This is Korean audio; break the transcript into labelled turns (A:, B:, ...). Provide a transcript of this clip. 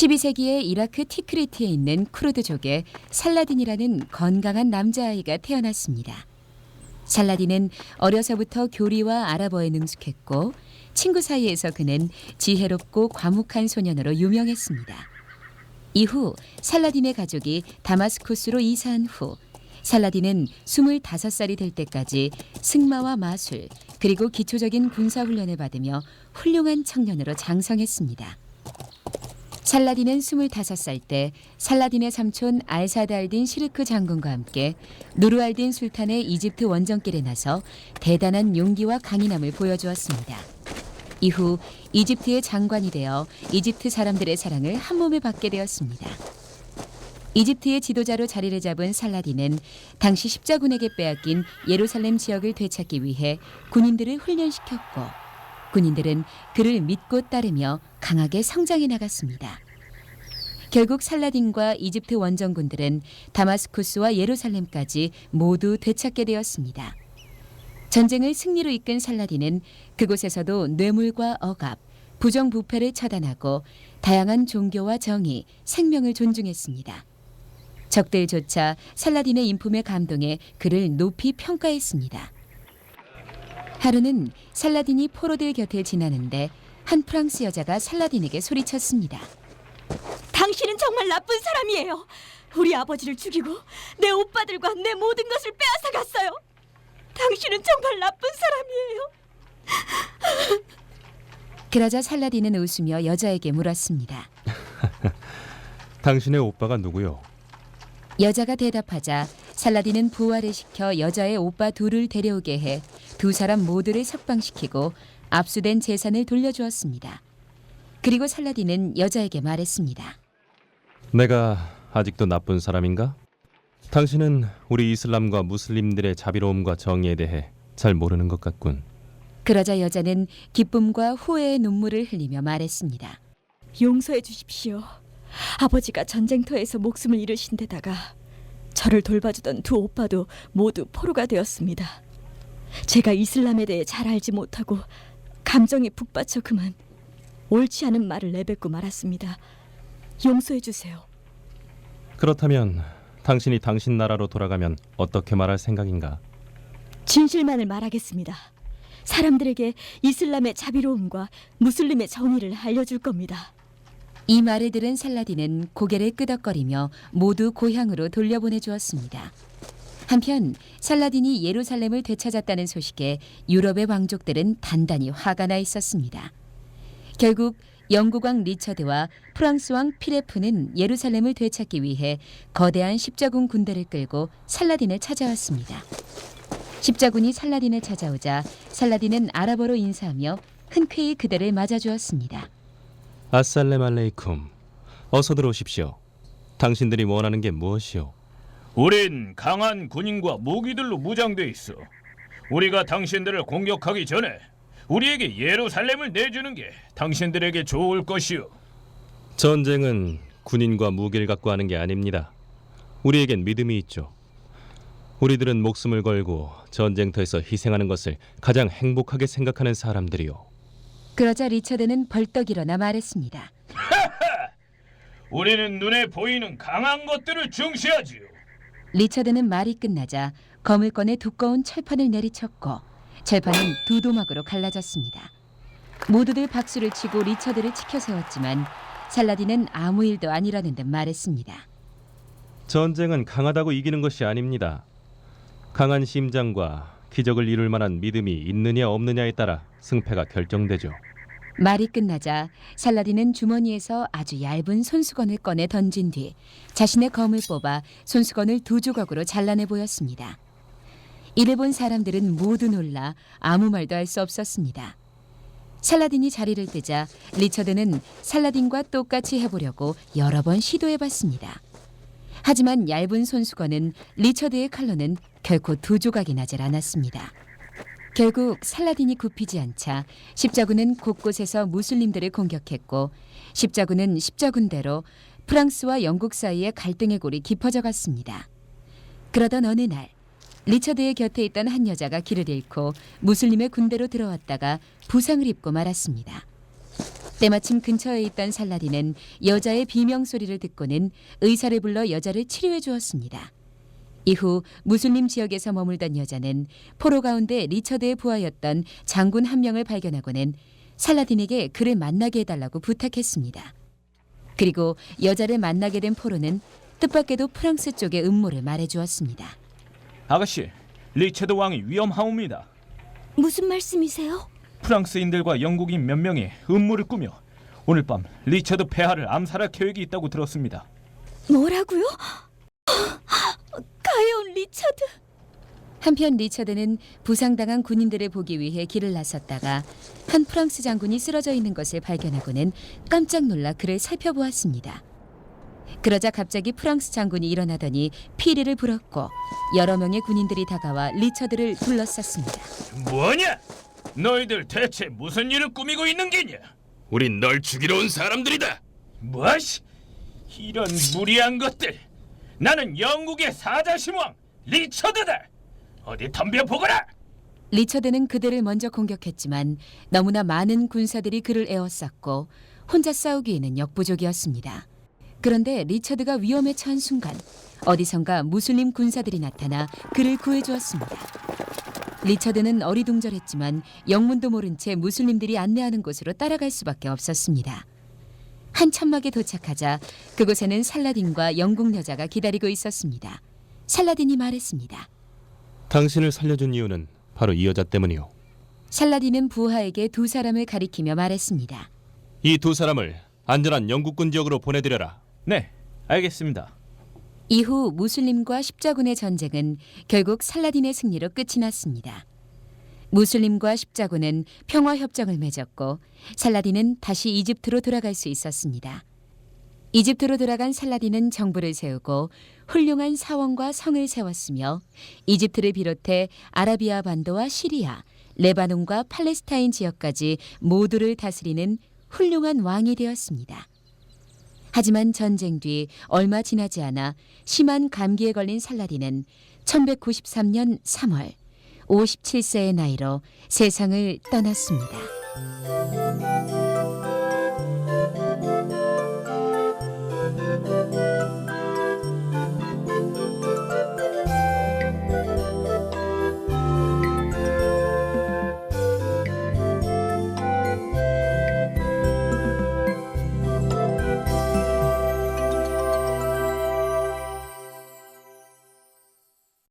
A: 12세기에 이라크 티크리트에 있는 쿠르드족의 살라딘이라는 건강한 남자아이가 태어났습니다. 살라딘은 어려서부터 교리와 아랍어에 능숙했고 친구 사이에서 그는 지혜롭고 과묵한 소년으로 유명했습니다. 이후 살라딘의 가족이 다마스쿠스로 이사한 후 살라딘은 25살이 될 때까지 승마와 마술 그리고 기초적인 군사 훈련을 받으며 훌륭한 청년으로 장성했습니다. 살라딘은 25살 때 살라딘의 삼촌 알사드 알딘 시르크 장군과 함께 누르 알딘 술탄의 이집트 원정길에 나서 대단한 용기와 강인함을 보여주었습니다. 이후 이집트의 장관이 되어 이집트 사람들의 사랑을 한 몸에 받게 되었습니다. 이집트의 지도자로 자리를 잡은 살라딘은 당시 십자군에게 빼앗긴 예루살렘 지역을 되찾기 위해 군인들을 훈련시켰고 군인들은 그를 믿고 따르며 강하게 성장해 나갔습니다. 결국 살라딘과 이집트 원정군들은 다마스쿠스와 예루살렘까지 모두 되찾게 되었습니다. 전쟁을 승리로 이끈 살라딘은 그곳에서도 뇌물과 억압, 부정부패를 처단하고 다양한 종교와 정의, 생명을 존중했습니다. 적들조차 살라딘의 인품에 감동해 그를 높이 평가했습니다. 하루는 살라딘이 포로들 곁을 지나는데 한 프랑스 여자가 살라딘에게 소리쳤습니다.
B: 당신은 정말 나쁜 사람이에요. 우리 아버지를 죽이고 내 오빠들과 내 모든 것을 빼앗아 갔어요. 당신은 정말 나쁜 사람이에요.
A: 그러자 살라딘은 웃으며 여자에게 물었습니다.
C: 당신의 오빠가 누구요?
A: 여자가 대답하자 살라딘은 부활을 시켜 여자의 오빠 둘을 데려오게 해 두 사람 모두를 석방시키고 압수된 재산을 돌려주었습니다. 그리고 살라딘은 여자에게 말했습니다.
C: 내가 아직도 나쁜 사람인가? 당신은 우리 이슬람과 무슬림들의 자비로움과 정의에 대해 잘 모르는 것 같군.
A: 그러자 여자는 기쁨과 후회의 눈물을 흘리며 말했습니다.
B: 용서해 주십시오. 아버지가 전쟁터에서 목숨을 잃으신 데다가 저를 돌봐주던 두 오빠도 모두 포로가 되었습니다. 제가 이슬람에 대해 잘 알지 못하고 감정에 북받쳐 그만 옳지 않은 말을 내뱉고 말았습니다. 용서해 주세요.
C: 그렇다면 당신이 당신 나라로 돌아가면 어떻게 말할 생각인가?
B: 진실만을 말하겠습니다. 사람들에게 이슬람의 자비로움과 무슬림의 정의를 알려줄 겁니다.
A: 이 말을 들은 살라딘은 고개를 끄덕거리며 모두 고향으로 돌려보내 주었습니다. 한편 살라딘이 예루살렘을 되찾았다는 소식에 유럽의 왕족들은 단단히 화가 나 있었습니다. 결국 영국 왕 리처드와 프랑스 왕 피레프는 예루살렘을 되찾기 위해 거대한 십자군 군대를 끌고 살라딘을 찾아왔습니다. 십자군이 살라딘을 찾아오자 살라딘은 아랍어로 인사하며 흔쾌히 그들을 맞아주었습니다.
C: 아살렘 알레이쿰. 어서 들어오십시오. 당신들이 원하는 게 무엇이오?
D: 우린 강한 군인과 무기들로 무장돼 있어. 우리가 당신들을 공격하기 전에 우리에게 예루살렘을 내주는 게 당신들에게 좋을 것이오.
C: 전쟁은 군인과 무기를 갖고 하는 게 아닙니다. 우리에겐 믿음이 있죠. 우리들은 목숨을 걸고 전쟁터에서 희생하는 것을 가장 행복하게 생각하는 사람들이요.
A: 그러자 리처드는 벌떡 일어나 말했습니다.
D: 우리는 눈에 보이는 강한 것들을 중시하지요.
A: 리처드는 말이 끝나자 검을 꺼내 두꺼운 철판을 내리쳤고 철판은 두 도막으로 갈라졌습니다. 모두들 박수를 치고 리처드를 치켜 세웠지만 살라딘은 아무 일도 아니라는 듯 말했습니다.
C: 전쟁은 강하다고 이기는 것이 아닙니다. 강한 심장과 기적을 이룰 만한 믿음이 있느냐 없느냐에 따라 승패가 결정되죠.
A: 말이 끝나자 살라딘은 주머니에서 아주 얇은 손수건을 꺼내 던진 뒤 자신의 검을 뽑아 손수건을 두 조각으로 잘라내 보였습니다. 이를 본 사람들은 모두 놀라 아무 말도 할 수 없었습니다. 살라딘이 자리를 뜨자 리처드는 살라딘과 똑같이 해보려고 여러 번 시도해봤습니다. 하지만 얇은 손수건은 리처드의 칼로는 결코 두 조각이 나질 않았습니다. 결국 살라딘이 굽히지 않자 십자군은 곳곳에서 무슬림들을 공격했고 십자군은 십자군대로 프랑스와 영국 사이의 갈등의 골이 깊어져 갔습니다. 그러던 어느 날 리처드의 곁에 있던 한 여자가 길을 잃고 무슬림의 군대로 들어왔다가 부상을 입고 말았습니다. 때마침 근처에 있던 살라딘은 여자의 비명 소리를 듣고는 의사를 불러 여자를 치료해 주었습니다. 이후 무슬림 지역에서 머물던 여자는 포로 가운데 리처드의 부하였던 장군 한 명을 발견하고는 살라딘에게 그를 만나게 해달라고 부탁했습니다. 그리고 여자를 만나게 된 포로는 뜻밖에도 프랑스 쪽의 음모를 말해주었습니다.
D: 아가씨, 리처드 왕이 위험하옵니다.
B: 무슨 말씀이세요?
D: 프랑스인들과 영국인 몇 명이 음모를 꾸며 오늘 밤 리처드 폐하를 암살할 계획이 있다고 들었습니다.
B: 뭐라고요? 가여운 리처드.
A: 한편 리처드는 부상당한 군인들을 보기 위해 길을 나섰다가 한 프랑스 장군이 쓰러져 있는 것을 발견하고는 깜짝 놀라 그를 살펴보았습니다. 그러자 갑자기 프랑스 장군이 일어나더니 피리를 불었고 여러 명의 군인들이 다가와 리처드를 둘러쌌습니다.
D: 뭐냐? 너희들 대체 무슨 일을 꾸미고 있는 게냐?
C: 우린 널 죽이러 온 사람들이다.
D: 뭐시? 이런 무리한 것들! 나는 영국의 사자신왕 리처드다. 어디 덤벼 보거라.
A: 리처드는 그들을 먼저 공격했지만 너무나 많은 군사들이 그를 에워쌌고 혼자 싸우기에는 역부족이었습니다. 그런데 리처드가 위험에 처한 순간 어디선가 무슬림 군사들이 나타나 그를 구해주었습니다. 리처드는 어리둥절했지만 영문도 모른 채 무슬림들이 안내하는 곳으로 따라갈 수밖에 없었습니다. 한 천막에 도착하자 그곳에는 살라딘과 영국 여자가 기다리고 있었습니다. 살라딘이 말했습니다.
C: 당신을 살려준 이유는 바로 이 여자 때문이오.
A: 살라딘은 부하에게 두 사람을 가리키며 말했습니다.
C: 이 두 사람을 안전한 영국군 지역으로 보내드려라.
D: 네, 알겠습니다.
A: 이후 무슬림과 십자군의 전쟁은 결국 살라딘의 승리로 끝이 났습니다. 무슬림과 십자군은 평화 협정을 맺었고 살라딘은 다시 이집트로 돌아갈 수 있었습니다. 이집트로 돌아간 살라딘은 정부를 세우고 훌륭한 사원과 성을 세웠으며 이집트를 비롯해 아라비아 반도와 시리아, 레바논과 팔레스타인 지역까지 모두를 다스리는 훌륭한 왕이 되었습니다. 하지만 전쟁 뒤 얼마 지나지 않아 심한 감기에 걸린 살라딘은 1193년 3월 57세의 나이로 세상을 떠났습니다.